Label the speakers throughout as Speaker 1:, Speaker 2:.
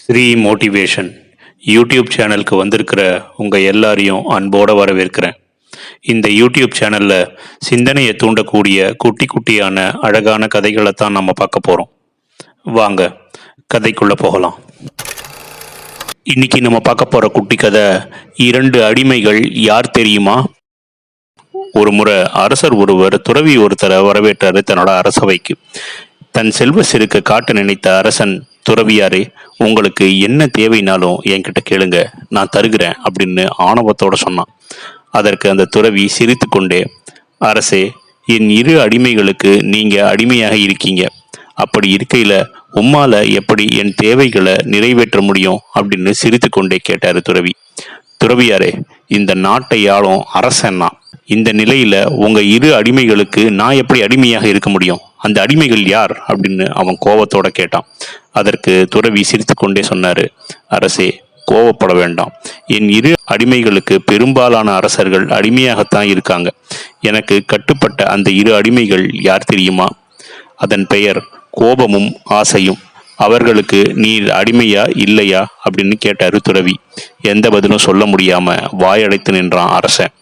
Speaker 1: Sri motivation YouTube சேனலுக்கு வந்திருக்கிற உங்கள் எல்லாரையும் அன்போடு வரவேற்கிறேன். இந்த யூடியூப் சேனலில் சிந்தனையை தூண்டக்கூடிய குட்டி குட்டியான அழகான கதைகளை தான் நம்ம பார்க்க போகிறோம் வாங்க கதைக்குள்ளே போகலாம். இன்னைக்கு நம்ம பார்க்க போகிற குட்டி கதை இரண்டு அடிமைகள் யார் தெரியுமா? ஒரு முறை அரசர் ஒருவர் துறவி ஒருத்தரை வரவேற்றாரு தன்னோட அரசவைக்கு. தன் செல்வ சிறுக்க காட்ட நினைத்த அரசன் துறவியாரே உங்களுக்கு என்ன தேவைனாலும் என்கிட்ட கேளுங்க. நான் தருகிறேன் அப்படின்னு ஆணவத்தோட சொன்னான். அதற்கு அந்த துறவி சிரித்து கொண்டே அரசே என் இரு அடிமைகளுக்கு நீங்க அடிமையாக இருக்கீங்க. அப்படி இருக்கையில உம்மால எப்படி என் தேவைகளை நிறைவேற்ற முடியும்? அப்படின்னு சிரித்து கொண்டே கேட்டாரு துறவி. துறவியாரே இந்த நாட்டை யாரும் அரசன்னா இந்த நிலையில உங்க இரு அடிமைகளுக்கு நான் எப்படி அடிமையாக இருக்க முடியும்? அந்த அடிமைகள் யார் அப்படின்னு அவன் கோபத்தோட கேட்டான். அதற்கு துறவி சிரித்து கொண்டே சொன்னாரு அரசே கோவப்பட வேண்டாம். என் இரு அடிமைகளுக்கு பெரும்பாலான அரசர்கள் அடிமையாகத்தான் இருக்காங்க. எனக்கு கட்டுப்பட்ட அந்த இரு அடிமைகள் யார் தெரியுமா? அதன் பெயர் கோபமும் ஆசையும். அவர்களுக்கு நீர் அடிமையா இல்லையா? அப்படின்னு கேட்டாரு துறவி. எந்த பதிலும் சொல்ல முடியாம வாயடைத்து நின்றான் அரசன்.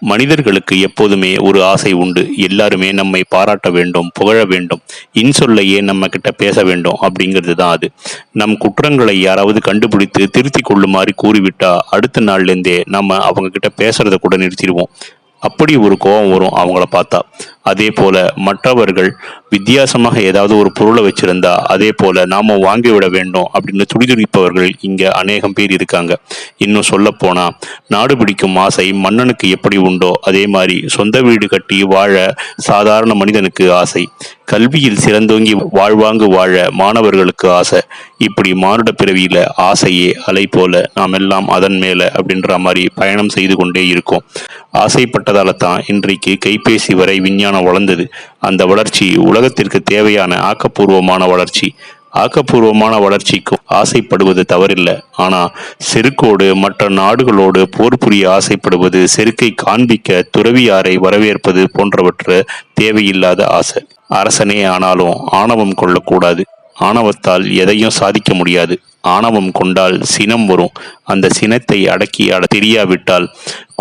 Speaker 1: மனிதர்களுக்கு எப்போதுமே ஒரு ஆசை உண்டு. எல்லாருமே நம்மை பாராட்ட வேண்டும் புகழ வேண்டும். இன்சொல்லையே நம்ம கிட்ட பேச வேண்டும் அப்படிங்கிறது தான் அது. நம் குற்றங்களை யாராவது கண்டுபிடித்து திருத்தி கொள்ளுமாறு கூறிவிட்டா அடுத்த நாள்லேருந்தே நம்ம அவங்க கிட்ட பேசுறத கூட நிறுத்திடுவோம். அப்படி ஒரு கோபம் வரும் அவங்கள பார்த்தா. அதே போல மற்றவர்கள் வித்தியாசமாக ஏதாவது ஒரு பொருளை வச்சிருந்தா அதே போல நாம வாங்கிவிட வேண்டும் அப்படின்னு துடிதுடிப்பவர்கள் இங்க அநேகம் பேர் இருக்காங்க. இன்னும் சொல்ல போனா நாடு பிடிக்கும் ஆசை மன்னனுக்கு எப்படி உண்டோ அதே மாதிரி சொந்த வீடு கட்டி வாழ சாதாரண மனிதனுக்கு ஆசை. கல்வியில் சிறந்தோங்கி வாழ்வாங்கு வாழ மாணவர்களுக்கு ஆசை. இப்படி மானுட பிறவியில ஆசையே அலை போல நாம் எல்லாம் அதன் மேல அப்படின்ற மாதிரி பயணம் செய்து கொண்டே இருக்கோம். ஆசைப்பட்டதால தான் இன்றைக்கு கைபேசி வரை விஞ்ஞானம் வளர்ந்தது. அந்த வளர்ச்சி உலகத்திற்கு தேவையான ஆக்கப்பூர்வமான வளர்ச்சி. ஆக்கப்பூர்வமான வளர்ச்சிக்கும் ஆசைப்படுவது தவறில்லை. ஆனா செருக்கோடு மற்ற நாடுகளோடு போர் புரிய ஆசைப்படுவது செருக்கை காண்பிக்க துறவியாரை வரவேற்பது போன்றவற்றை தேவையில்லாத ஆசை. அரசனே ஆனாலும் ஆணவம் கொள்ளக்கூடாது. ஆணவத்தால் எதையும் சாதிக்க முடியாது. ஆணவம் கொண்டால் சினம் வரும். அந்த சினத்தை அடக்கி அட தெரியாவிட்டால்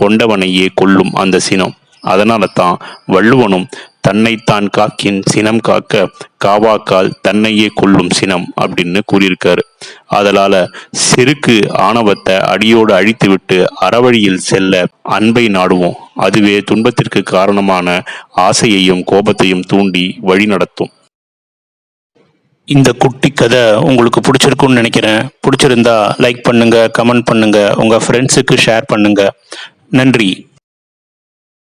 Speaker 1: கொண்டவனையே கொல்லும் அந்த சினம். அதனால தான் வள்ளுவனும் தன்னைத்தான் காக்கின் சினம் காக்க காவாக்கால் தன்னையே கொல்லும் சினம் அப்படின்னு கூறியிருக்காரு. அதனால செருக்கு ஆணவத்தை அடியோடு அழித்துவிட்டு அறவழியில் செல்ல அன்பை நாடுவோம். அதுவே துன்பத்திற்கு காரணமான ஆசையையும் கோபத்தையும் தூண்டி வழி நடத்தும். இந்த குட்டி கதை உங்களுக்கு பிடிச்சிருக்குன்னு நினைக்கிறேன். பிடிச்சிருந்தா லைக் பண்ணுங்க கமெண்ட் பண்ணுங்க உங்க ஃப்ரெண்ட்ஸுக்கு ஷேர் பண்ணுங்க. நன்றி.